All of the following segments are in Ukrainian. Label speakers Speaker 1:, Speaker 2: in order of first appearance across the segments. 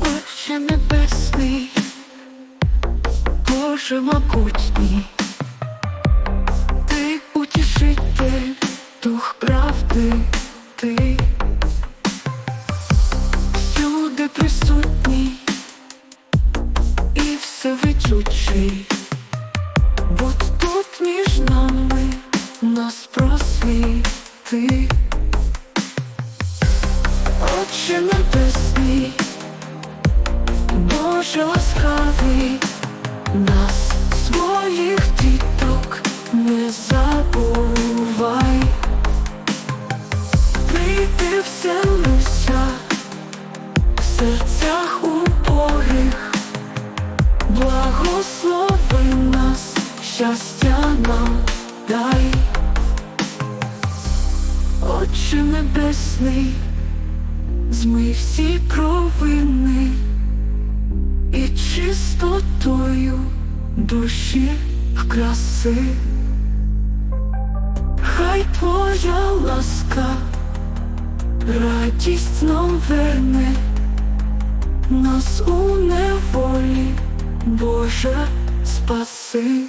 Speaker 1: Отче небесний, Боже могутній, ти утішитель, дух правди, ти, люди присутні і все відчучий. Просвіти. Отче небесний, Боже ласкавий, нас, своїх діток, не забувай. Прийди вселися в серцях убогих, благослови нас, щастя нам дай. Отче небесний, змий всі провини і чистотою душі вкраси, хай твоя ласка, радість нам верне, нас у неволі, Боже, спаси.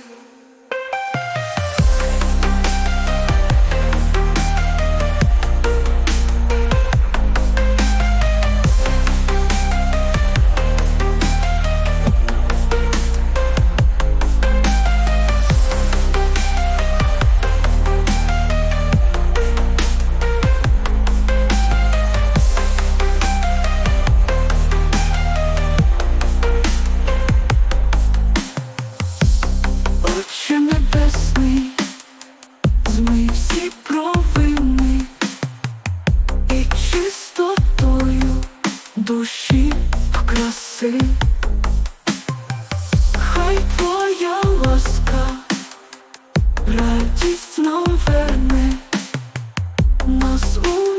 Speaker 1: краси, хай твоя ласка, радість наверне нас у.